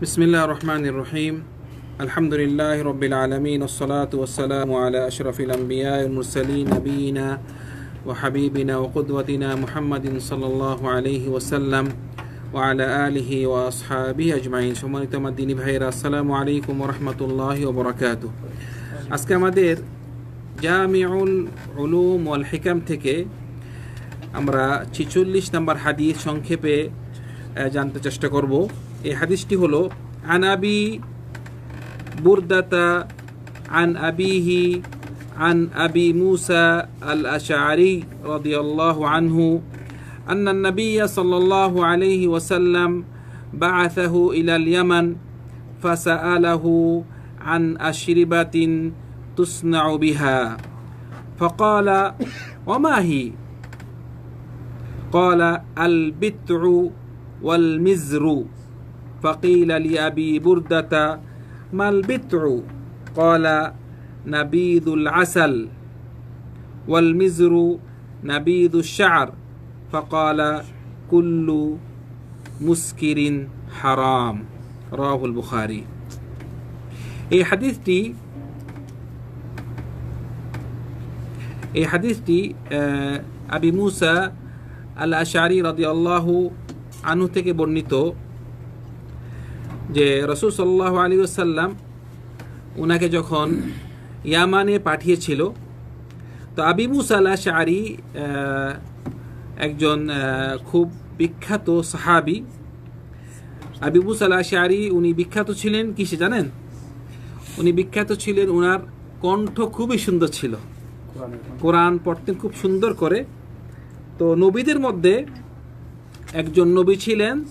বিসমিল্লা রহমান রহিম আলহামদুলিল্লাহ রবিল আলমিন ওসলাত ওসালাম আলা আশরফিল আম্বিয়া মুরসলী নবীনা ও হাবিবিনা ও কুদওয়াতিনা মুহাম্মদিন সাল্লাহ আলহি ওসাল্লাম ও আলা আলহি ও আসহাবি আজমাইন সম্মানিত আমার দিনী ভাইয়েরা, আসসালামু আলাইকুম রহমতুল্লাহ ও বরাকাত আজকে আমাদের জামিউল উলুম ওয়াল হিকাম থেকে আমরা ছিচল্লিশ নম্বর হাদিস সংক্ষেপে জানতে চেষ্টা করব। এই হাদিসটি হলো আনাবি বুরদাতা عن أبيه عن أبي موسى الأشعري رضي الله عنه أن النبي صلى الله عليه وسلم بعثه إلى اليمن فسأله عن أشربة تصنع بها فقال وما هي قال البتع والمزر فقيل لأبي بردة ما البتع قال نبيذ العسل والمزر نبيذ الشعر فقال كل مسكر حرام رواه البخاري এই হাদিসটি এই হাদিসটি আহ, আবি মুসা আল আশারি রাদি আল্লাহ আনু থেকে বর্ণিত যে রসুল সাল্লাহ আলী আসাল্লাম ওনাকে যখন ইয়ামানে পাঠিয়েছিল তো আবি মুসা আল আশারি আহ, একজন খুব বিখ্যাত সাহাবি আবি মুসা আল আশারি উনি বিখ্যাত ছিলেন কিসে জানেন? উনি বিখ্যাত ছিলেন ওনার কণ্ঠ খুবই সুন্দর ছিল। কোরআন পড়তেন খুব সুন্দর করে। তো নবীদের মধ্যে একজন নবী ছিলেন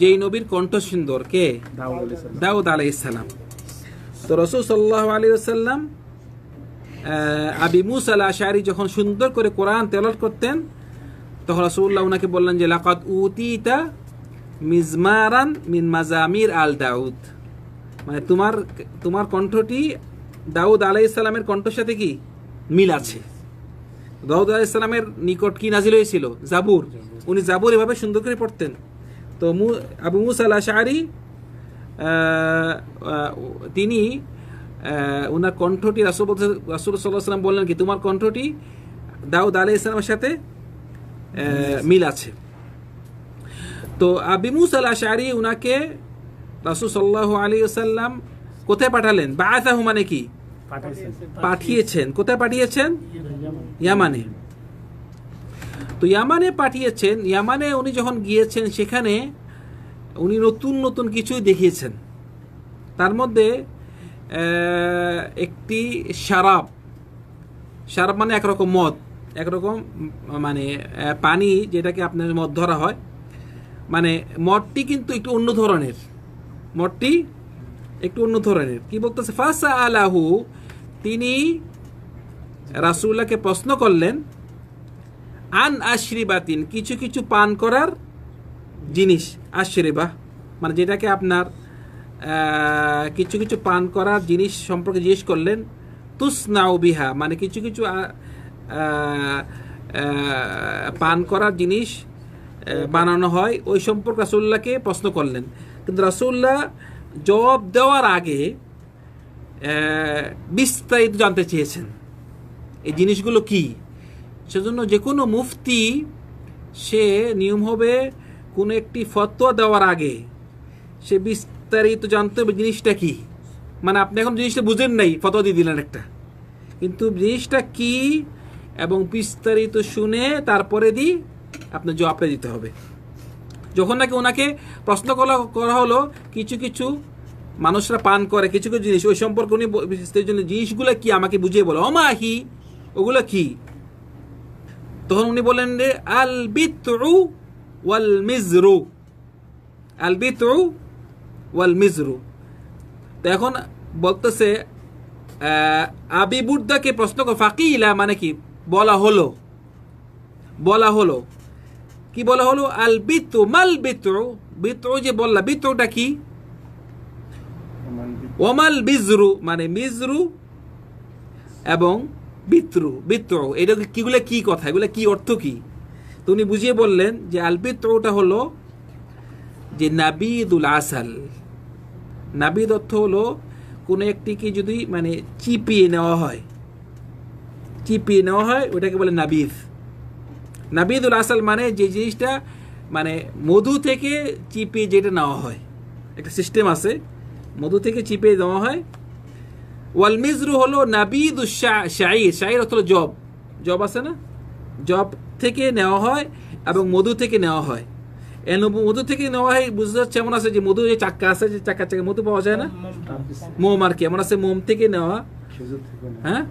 যেই নবীর কণ্ঠ সুন্দর কে? দাউদ আলাই ইসালাম তো রসুল সাল্লাহ আলী সাল্লাম আবি মুসা আল আশারি যখন সুন্দর করে কোরআন তেলত করতেন, তখন রসুল্লাহ ওনাকে বললেন যে লাকাত উতিতা মিজমারান মিন মাজামির আল দাউদ মানে তোমার তোমার কণ্ঠটি দাউদ আলাই সালামের কণ্ঠের সাথে কি? মিল আছে। দাউদ আলাই সালামের নিকট কি নাজিল হয়েছিল? জাবুর। উনি জাবুর এভাবে সুন্দর করে পড়তেন। তো মু- আবু মুসা আল আশারি তিনি ওনার কণ্ঠটি রাসুল রাসুল সাল্লাহ সাল্লাম বললেন কি তোমার কণ্ঠটি দাউদ আলাই ইসলামের সাথে মিল আছে। তো আবি মুসা আল আশারি উনাকে রাসুল সাল্লাহ আলী সাল্লাম কোথায় পাঠালেন? বা বায়াতাহু মানে কি? পাঠিয়েছেন। কোথায় পাঠিয়েছেন? ইয়ামানে। তো ইয়ামানে পাঠিয়েছেন, ইয়ামানে উনি যখন গিয়েছেন সেখানে উনি নতুন নতুন কিছুই দেখিয়েছেন। তার মধ্যে একটি শারাব। শারাব মানে একরকম মদ, একরকম মানে পানি যেটাকে আপনার মদ ধরা হয়। মানে মদটি কিন্তু একটু অন্য ধরনের। মদটি একটু অন্য ধরনের। কি বলতেছে? ফাসা আলাহু তিনি রাসুল্লাহকে প্রশ্ন করলেন আন আশ্রিবাতিন, কিছু কিছু পান করার জিনিস, আশ্রিবা মানে যেটাকে আপনার কিছু কিছু পান করার জিনিস সম্পর্কে জিজ্ঞেস করলেন, তুসনাউ বিহা মানে কিছু কিছু পান করার জিনিস বানানো হয়, ওই সম্পর্কে রাসুল্লাহকে প্রশ্ন করলেন। কিন্তু রাসুল্লাহ জবাব দেওয়ার আগে বিস্তারিত জানতে চেয়েছেন। এই জিনিসগুলো কি? সেজন্য যে কোনো মুফতি, সে নিয়ম হবে কোনো একটি ফতোয়া দেওয়ার আগে সে বিস্তারিত জানতে হবে জিনিসটা কি। মানে আপনি এখন জিনিসটা বুঝেন নাই, ফতোয়া দিয়ে দিলেন একটা। কিন্তু জিনিসটা কি এবং বিস্তারিত শুনে তারপরে দি আপনার জবাবটা দিতে হবে। যখন নাকি ওনাকে প্রশ্ন করা করা হলো, কিছু কিছু মানুষরা পান করে, কিছু কিছু জিনিস, ওই সম্পর্কে উনি জন্য জিনিসগুলো কি আমাকে বুঝিয়ে বলো। অমাহি, ওগুলো কি? তখন উনি বলেন যে আল বিতরু ওয়াল মিজরু। আল বিতরু ওয়াল মিজরু। তো এখন বলতেছে আবি বুর্দাকে প্রশ্ন কর ফাকিলা মানে কি? বলা হলো। বলা হলো। কি বলা হলো? আল বিতু মাল বিতু বিতু যে বললা বিতুটা কি? ওমাল বিজরু মানে মিজরু এবং বিত্রু, বিত্র। এটা কিগুলো কি কথা? এগুলো কি অর্থ কি? তো উনি বুঝিয়ে বললেন যে আল বিত্রটা হলো যে নাবিদুল আসাল। নাবিদ অর্থ হলো কোনো একটিকে যদি মানে চিপিয়ে নেওয়া হয়। চিপিয়ে নেওয়া হয়, ওটাকে বলে নাবিদ। নাবিদুল আসাল মানে যে জিনিসটা মানে মধু থেকে চিপিয়ে যেটা নেওয়া হয়। একটা সিস্টেম আছে। মধু থেকে চিপিয়ে দেওয়া হয় ওয়াল মিজরু হলো নাবিদ শাহির শাহির অর্থ জব। জব আছে না? জব থেকে নেওয়া হয় এবং মধু থেকে নেওয়া হয়। এন মধু থেকে নেওয়া হয়, বুঝতে পারছি? এমন আছে যে মধু, যে চাক্কা আছে, যে চাক্কা চাকা মধু পাওয়া যায় না? মোম আর কি এমন আছে মোম থেকে নেওয়া। হ্যাঁ?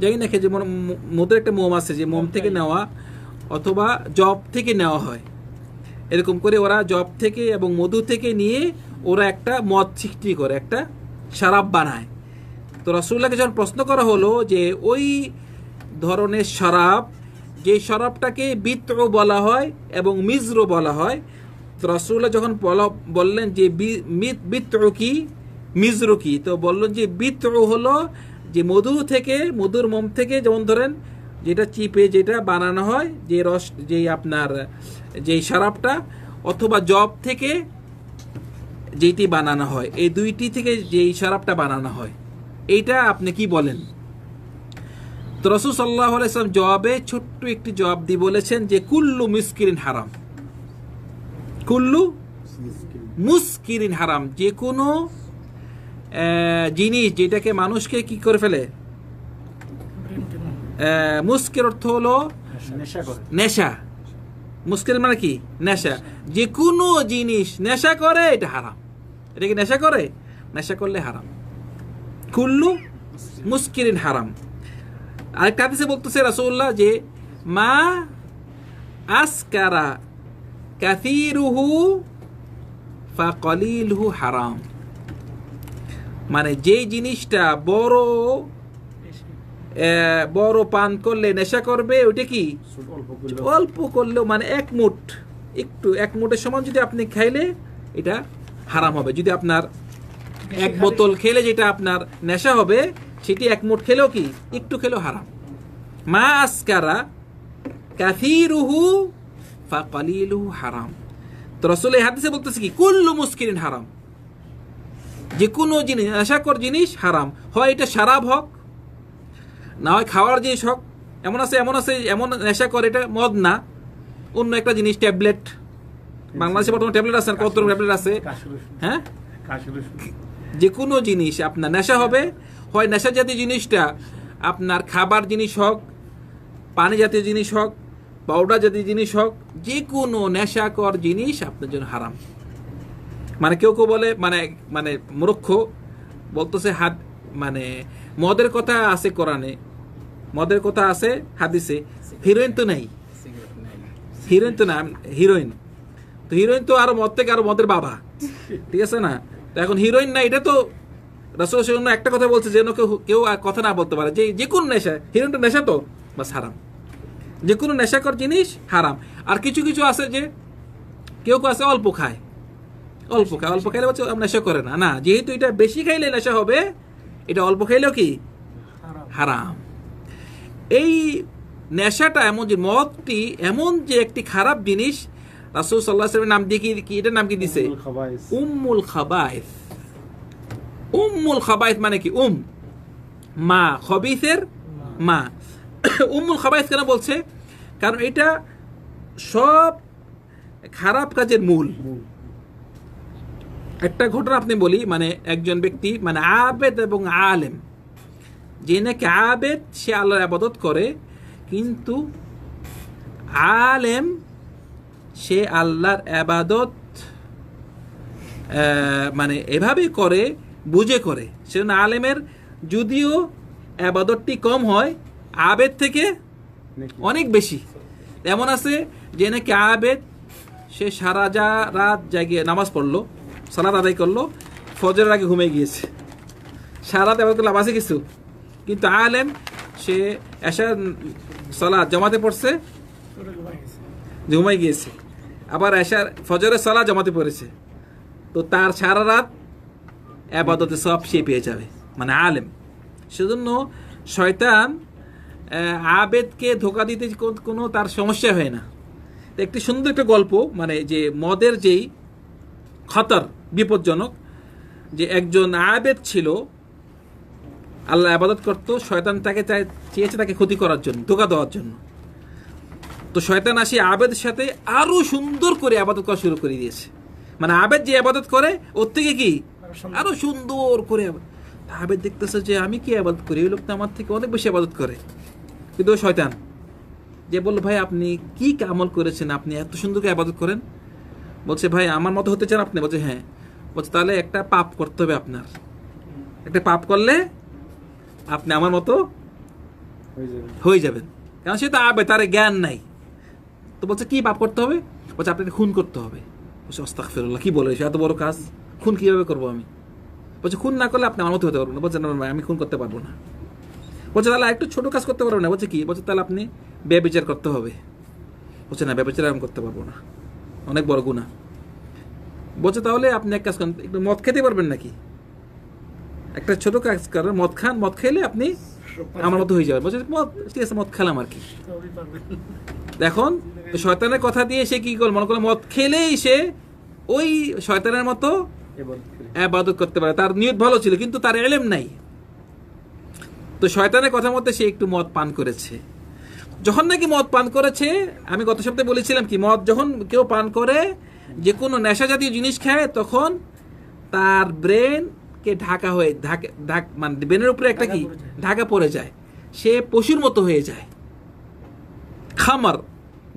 জানি না যে মধুর একটা মোম আছে যে মোম থেকে নেওয়া অথবা জব থেকে নেওয়া হয়। এরকম করে ওরা জব থেকে এবং মধু থেকে নিয়ে ওরা একটা মদ সৃষ্টি করে, একটা শরাব বানায়। তো রসুল্লাহকে যখন প্রশ্ন করা হলো যে ওই ধরনের শরাব, যে শরাবটাকে বিত্র বলা হয় এবং মিজরো বলা হয়, তো রসুল্লাহ যখন বলা- বললেন যে বিত্র কি? মিজরো কি? তো বললেন যে বিত্র হলো যে মধু থেকে, মধুর মোম থেকে যেমন ধরেন যেটা চিপে যেটা বানানো হয়, যে রস যেই আপনার যেই শরাবটা, অথবা জব থেকে যেইটি বানানো হয়, এই দুইটি থেকে যেই শরাবটা বানানো হয়। এইটা আপনি কি বলেন? তো রসুল সাল্লাহ আলাইসলাম জবাবে ছোট্ট একটি জবাব দিয়ে বলেছেন যে কুল্লু মিসকিরিন হারাম। কুল্লু মুসকিরিন হারাম। যে কোনো জিনিস যেটাকে মানুষকে কি করে ফেলে? মুস্কের অর্থ হলো নেশা করে। নেশা। মুস্কিল মানে কি? নেশা। যে কোনো জিনিস নেশা করে এটা হারাম। এটা কি নেশা করে? নেশা করলে হারাম। কুল্লু মুস্কিরিন হারাম। আরেকটা হাদিসে বলতেছে রাসূলুল্লাহ যে মা আসকারা কাসিরুহু ফাকলিলহু হারাম। মানে যেই জিনিসটা বড় বড় পান করলে নেশা করবে ওইটা কি? অল্প করলেও মানে এক মুঠ একটু এক মুঠের সমান যদি আপনি খাইলে এটা হারাম হবে। যদি আপনার এক বোতল খেলে যেটা আপনার নেশা হবে সেটি এক মুঠ খেলেও কি? একটু খেলেও হারাম। মা আসকারা কাথিরুহু ফাকালিলুহু হারাম। তো রসুল এই হাদিসে বলতেছে কি কুল্লু মুস্কিরিন হারাম। যে কোনো জিনিস নেশাকর জিনিস হারাম। হয় এটা শারাব হোক না হয় খাওয়ার জিনিস হোক। এমন আছে এমন আছে এমন নেশা করে এটা মদ না। অন্য একটা জিনিস ট্যাবলেট। বাংলাদেশে বর্তমানে ট্যাবলেট আছে কত রকম ট্যাবলেট আছে? হ্যাঁ। যে কোনো জিনিস আপনার নেশা হবে, হয় নেশা জাতীয় জিনিসটা আপনার খাবার জিনিস হোক পানি জাতীয় জিনিস হোক পাউডার জাতীয় জিনিস হোক যে কোনো নেশাকর জিনিস আপনার জন্য হারাম। মানে কেউ কেউ বলে মানে মানে মূর্খ, বলতেছে হাত মানে মদের কথা আছে কোরআনে, মদের কথা আছে হাদিসে, হিরোইন তো নেই। হিরোইন তো না, হিরোইন। তো হিরোইন তো আরও মদ থেকে আরও মদের বাবা। ঠিক আছে না? তো এখন হিরোইন না এটা তো রসুল সেজন্য একটা কথা বলছে যেন কেউ কেউ আর কথা না বলতে পারে। যে যে কোনো নেশা হিরোইনটা নেশা তো বাস হারাম। যে কোনো নেশাকর জিনিস হারাম। আর কিছু কিছু আছে যে কেউ কেউ আছে অল্প খায়। অল্প খায় অল্প খাইলে বলছে নেশা করে না। না যেহেতু এটা বেশি খাইলে নেশা হবে এটা অল্প খাইলেও কি? হারাম। এই নেশাটা এমন যে মদটি এমন যে একটি খারাপ জিনিস রাসুল সাল্লাহ সাল্লামের নাম দিয়ে কি এটার নাম কি দিছে? উম্মুল। উম্মুল মানে কি? উম। মা খবিসের মা। উম্মুল কেন বলছে? কারণ এটা সব খারাপ কাজের মূল। মূল। একটা ঘটনা আপনি বলি মানে একজন ব্যক্তি মানে আবেদ এবং আলেম। যে নাকি আবেদ সে আল্লাহর আবাদত করে কিন্তু আলেম সে আল্লাহর আবাদত মানে এভাবে করে বুঝে করে। সেজন্য আলেমের যদিও আবাদতটি কম হয় আবেদ থেকে অনেক বেশি। এমন আছে যে নাকি আবেদ সে সারা যা রাত জাগিয়ে নামাজ পড়ল সালাদ আদায় করল ফজরের আগে ঘুমিয়ে গিয়েছে। সারা রাত আবার লাভ আছে কিছু? কিন্তু আলেম সে এশার সালাদ জমাতে পড়ছে ঘুমাই গিয়েছে। আবার এশার ফজরের সালা জমাতে পড়েছে। তো তার সারা রাত আবাদতে সব সে পেয়ে যাবে মানে আলেম। সেজন্য শয়তান আবেদকে ধোকা দিতে কোনো তার সমস্যা হয় না। একটি সুন্দর একটা গল্প মানে যে মদের যেই খতর বিপজ্জনক, যে একজন আবেদ ছিল, আল্লাহ আবাদত করতো, শয়তান তাকে চাই- চেয়েছে তাকে ক্ষতি করার জন্য, ধোকা দেওয়ার জন্য। তো শয়তান আসি আবেদের সাথে আরও সুন্দর করে আবাদত করা শুরু করে দিয়েছে। মানে আবেদ যে আবাদত করে ওর থেকে কি? আরও সুন্দর করে আবেদ দেখতেছে যে আমি কি আবাদত করি? ওই লোকটা আমার থেকে অনেক বেশি আবাদত করে। কিন্তু শয়তান যে বলল ভাই আপনি কি কামল করেছেন? আপনি এত সুন্দর করে আবাদত করেন? বলছে ভাই আমার মতো হতে চান আপনি? বলছে হ্যাঁ। বলছে তাহলে একটা পাপ করতে হবে আপনার। একটা পাপ করলে আপনি আমার মতো হয়ে হয়ে যাবেন। কারণ সে তো আবে তার জ্ঞান নাই। তো বলছে কি পাপ করতে হবে? বলছে আপনাকে খুন করতে হবে। বলছে অস্তাক ফেরুল্লাহ কি বলে এত বড় কাজ। খুন কীভাবে করব আমি? বলছে খুন না করলে আপনি আমার মতো হতে পারবেন না। বলছে না, আমি খুন করতে পারব না। বলছে তাহলে একটু ছোটো কাজ করতে পারব না? বলছে কি? বলছে তাহলে আপনি ব্যবচার করতে হবে। বলছে না ব্যবচার আমি করতে পারব না। অনেক বড় গুণা বলছে তাহলে আপনি এক কাজ করেন একটু মদ খেতে পারবেন নাকি? একটা ছোটো কাজ করেন মদ খান মদ খেলে আপনি আমার মতো হয়ে যাবে। বলছে মদ ঠিক আছে মদ খেলাম আর কি। দেখুন তো শয়তানের কথা দিয়ে সে কি করল? মনে করল মদ খেলেই সে ওই শয়তানের মতো আবাদত করতে পারে। তার নিয়ত ভালো ছিল কিন্তু তার এলেম নাই। তো শয়তানের কথা মধ্যে সে একটু মদ পান করেছে। যখন নাকি মদ পান করেছে আমি গত সপ্তাহে বলেছিলাম কি মদ যখন কেউ পান করে যে কোনো নেশা জাতীয় জিনিস খায় তখন তার ব্রেন কে ঢাকা হয়ে ঢাকা মানে ব্রেনের উপরে একটা কি? ঢাকা পড়ে যায়। সে পশুর মতো হয়ে যায়। খামার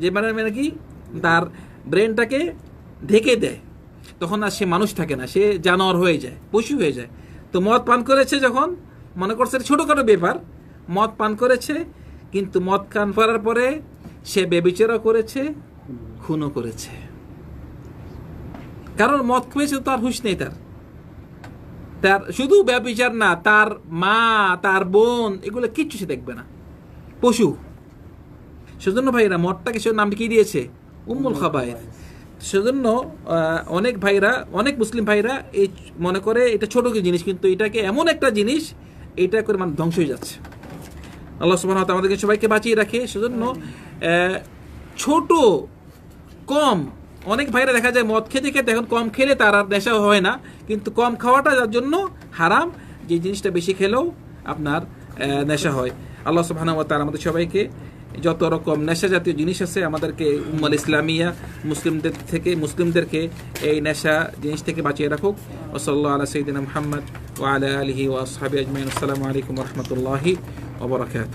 যে মানে মানে কি? তার ব্রেনটাকে ঢেকে দেয়। তখন আর সে মানুষ থাকে না সে জানোয়ার হয়ে যায় পশু হয়ে যায়। তো মদ পান করেছে যখন মনে করছে ছোটোখাটো ব্যাপার মদ পান করেছে কিন্তু মদ পান করার পরে সে বেবিচারও করেছে খুনও করেছে। কারণ মদ খেয়েছে তার হুশ নেই তার। তার শুধু ব্যবচার না তার মা তার বোন এগুলো কিচ্ছু সে দেখবে না। পশু। সেজন্য ভাইরা মদটাকে সে নাম কি দিয়েছে? উম্মুল খাবায়ের সেজন্য অনেক ভাইরা অনেক মুসলিম ভাইরা এই মনে করে এটা ছোট জিনিস কিন্তু এটাকে এমন একটা জিনিস এটা করে মানে ধ্বংস হয়ে যাচ্ছে। আল্লাহ ওয়া আমাদেরকে সবাইকে বাঁচিয়ে রাখে। সেজন্য ছোট কম অনেক ভাইরা দেখা যায় মদ খেতে খেতে এখন কম খেলে তার আর নেশা হয় না। কিন্তু কম খাওয়াটা যার জন্য হারাম, যে জিনিসটা বেশি খেলেও আপনার নেশা হয়। আল্লাহ সুবহানাহু ওয়া তাআলা আমাদের সবাইকে যত রকম নেশা জাতীয় জিনিস আছে আমাদেরকে উম্মাল ইসলামিয়া মুসলিমদের থেকে, মুসলিমদেরকে এই নেশা জিনিস থেকে বাঁচিয়ে রাখুক। ওসল্লা আলা সঈদিনা মোহাম্মদ ও আলা আলহি ও আসহাবি আজমাইন। আসসালামু আলাইকুম রহমতুল্লাহি ওবরাকাত